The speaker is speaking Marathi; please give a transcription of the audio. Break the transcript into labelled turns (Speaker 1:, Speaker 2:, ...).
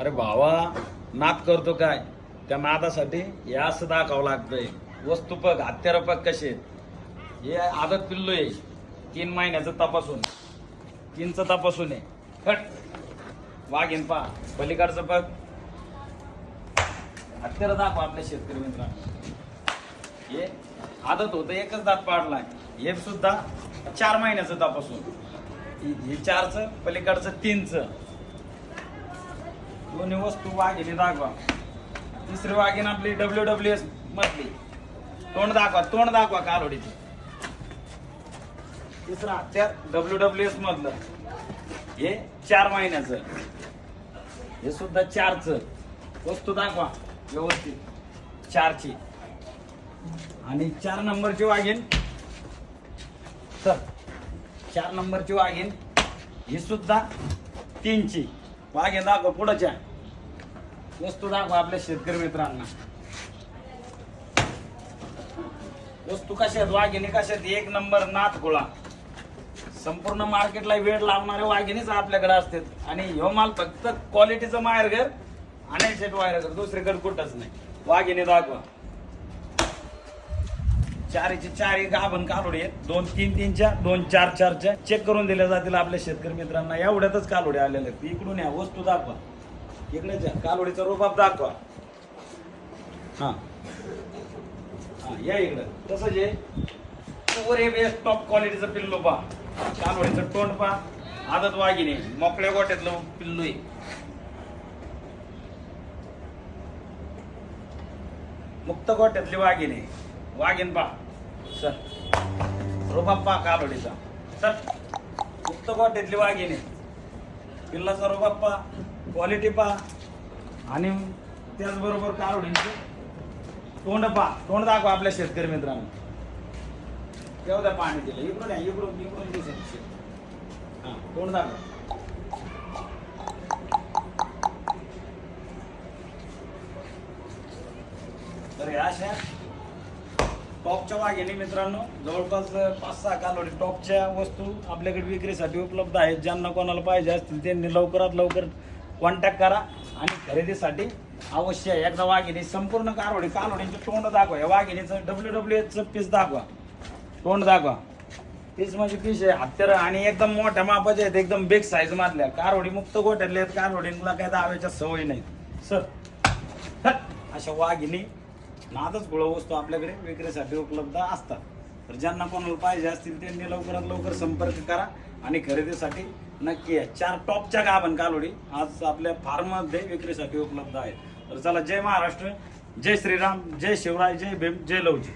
Speaker 1: अरे भावा नाद करतो काय? त्या नादासाठी हे असं दाखावं लागतंय. वस्तू हत्यारपक हत्यार कसे आहेत. हे आदत पिल्लो आहे. तीन महिन्याचं तपासून. तीनचं तपासून आहे. खट वाघीन पा पलीकडचं पग हत्यार दाखवा आपल्या शेतकरी मित्रांना. हे आदत होतं एकच दात पाडलाय. हे सुद्धा चार महिन्याचं तपासून. हे- हे चारचं पलीकडचं तीनचं. दोन्ही वस्तू वाघिणी दाखवा. तिसरी वाघिन आपली डब्ल्यू डब्ल्यू एस मधली. तोंड दाखवा तोंड दाखवा कालोडीची. तिसरा हत्यार डब्ल्यू डब्ल्यू एस मधलं. हे चार महिन्याचं. हे सुद्धा चारचं. वस्तू दाखवा व्यवस्थित. चारची. आणि चार नंबरची वाघीन सर चार नंबरची वाघीन ही सुद्धा तीनची. वाघीन दाखवा पुढच्या. वस्तू दाखवा आपल्या शेतकरी मित्रांना. वस्तू कशात वाघिणी कशात? एक नंबर नाथ गोळा. संपूर्ण मार्केटला वेळ लावणारे वाघिणीच आपल्याकडे असतात. आणि ह्यो माल फक्त क्वालिटीचं माहेरघर आणि शेट वायरघर दुसरीकडे कुठंच नाही. वाघिणी दाखवा. चारीचे चार गाभण कालोडे आहेत. दोन तीन तीनच्या दोन चार चारच्या. चेक करून दिल्या जातील आपल्या शेतकरी मित्रांना. एवढ्यातच कालोडे आलेल्या आहेत. इकडून या. वस्तू दाखवा. इकडे जा कालोडीचा रोबाब दाखवा. हा. हा या इकडं. तसंच आहे वर हे बेस्ट टॉप क्वालिटीचं पिल्लू पहा. कालोडीचं तोंड पहा. आदत वाघिणी. मोकळ्या गोट्यातलं पिल्लू आहे. मुक्त गोट्यातली वाघिणी. वाघिन पा सर रुबाब पा कालोडीचा. सर मुक्त गोट्यातली वाघिणी. पिल्लाचा रुबाब पहा. क्वालिटी पहा. आणि त्याचबरोबर कालोडींची तोंड पहा. तोंड दाखवा आपल्या शेतकरी मित्रांना. केवढ्या द्या पाणी दिलं. इकडून या इकडून इकडून दिसेल हा तोंड दाखवा. तर या अशा टॉपच्या वाघेने मित्रांनो जवळपास पाच सहा कालोडी टॉपच्या वस्तू आपल्याकडे विक्रीसाठी उपलब्ध आहेत. ज्यांना कोणाला पाहिजे असतील त्यांनी लवकरात लवकर कॉन्टॅक्ट करा आणि खरेदीसाठी अवश्य आहे. एकदा वाघिणी संपूर्ण कारवडी कालोडीचं तोंड दाखवा. या वाघिणीचं डब्ल्यू डब्ल्यू एचचं पीस दाखवा. तोंड दाखवा. पीस म्हणजे पीस आहे. हत्यार आणि एकदम मोठ्या मापाचे आहेत. एकदम बिग साईज मधल्या. कारवडी मुक्त गोठ्यातले आहेत. कारवडींना काय दाव्याच्या सवयी नाही सर अशा वाघिणी नादच गुळ वस्तू आपल्याकडे विक्रीसाठी उपलब्ध असतात. तर ज्यांना कोणाला पाहिजे असतील त्यांनी लवकरात लवकर संपर्क करा आणि खरेदीसाठी नक्की या चार टॉपच्या गाभण कालोडी आज आपल्या फार्ममध्ये विक्रीसाठी उपलब्ध आहेत. तर चला जय महाराष्ट्र जय श्रीराम जय शिवराय जय भीम जय लवजी.